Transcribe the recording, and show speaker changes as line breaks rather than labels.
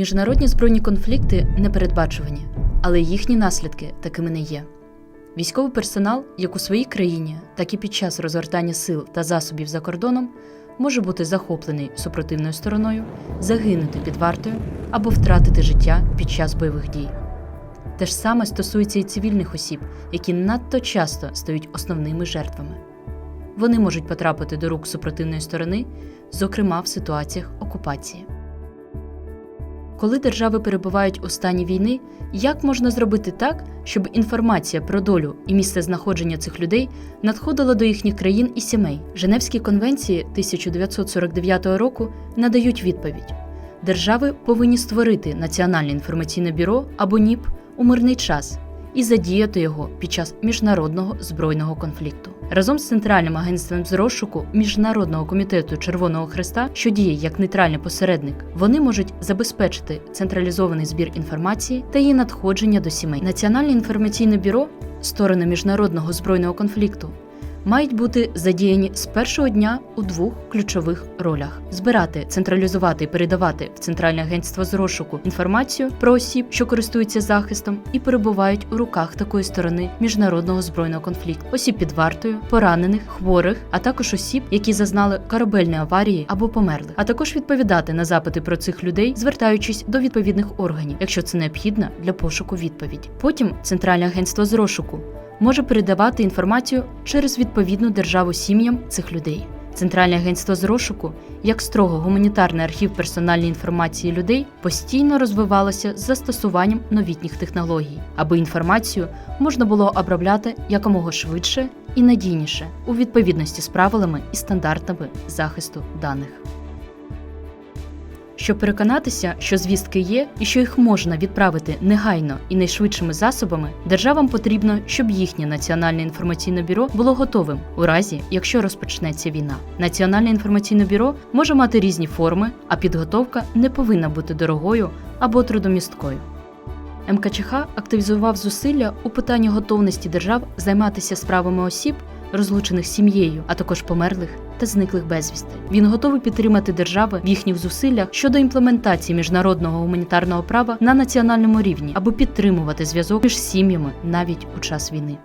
Міжнародні збройні конфлікти непередбачувані, але їхні наслідки такими не є. Військовий персонал, як у своїй країні, так і під час розгортання сил та засобів за кордоном, може бути захоплений супротивною стороною, загинути під вартою або втратити життя під час бойових дій. Те ж саме стосується і цивільних осіб, які надто часто стають основними жертвами. Вони можуть потрапити до рук супротивної сторони, зокрема в ситуаціях окупації. Коли держави перебувають у стані війни, як можна зробити так, щоб інформація про долю і місце знаходження цих людей надходила до їхніх країн і сімей? Женевські конвенції 1949 року надають відповідь: держави повинні створити Національне інформаційне бюро або НІП у мирний час і задіяти його під час міжнародного збройного конфлікту. Разом з Центральним агентством з розшуку Міжнародного комітету Червоного Хреста, що діє як нейтральний посередник, вони можуть забезпечити централізований збір інформації та її надходження до сімей. Національне інформаційне бюро, сторони міжнародного збройного конфлікту, мають бути задіяні з першого дня у двох ключових ролях: збирати, централізувати і передавати в Центральне агентство з розшуку інформацію про осіб, що користуються захистом і перебувають у руках такої сторони міжнародного збройного конфлікту, осіб під вартою, поранених, хворих, а також осіб, які зазнали корабельної аварії або померли, а також відповідати на запити про цих людей, звертаючись до відповідних органів, якщо це необхідно для пошуку відповіді. Потім Центральне агентство з розшуку може передавати інформацію через відповідну державу сім'ям цих людей. Центральне агентство з розшуку, як строго гуманітарний архів персональної інформації людей, постійно розвивалося з застосуванням новітніх технологій, аби інформацію можна було обробляти якомога швидше і надійніше у відповідності з правилами і стандартами захисту даних. Щоб переконатися, що звістки є і що їх можна відправити негайно і найшвидшими засобами, державам потрібно, щоб їхнє національне інформаційне бюро було готовим у разі, якщо розпочнеться війна. Національне інформаційне бюро може мати різні форми, а підготовка не повинна бути дорогою або трудомісткою. МКЧХ активізував зусилля у питанні готовності держав займатися справами осіб, розлучених сім'єю, а також померлих та зниклих безвісти. Він готовий підтримати держави в їхніх зусиллях щодо імплементації міжнародного гуманітарного права на національному рівні, або підтримувати зв'язок між сім'ями навіть у час війни.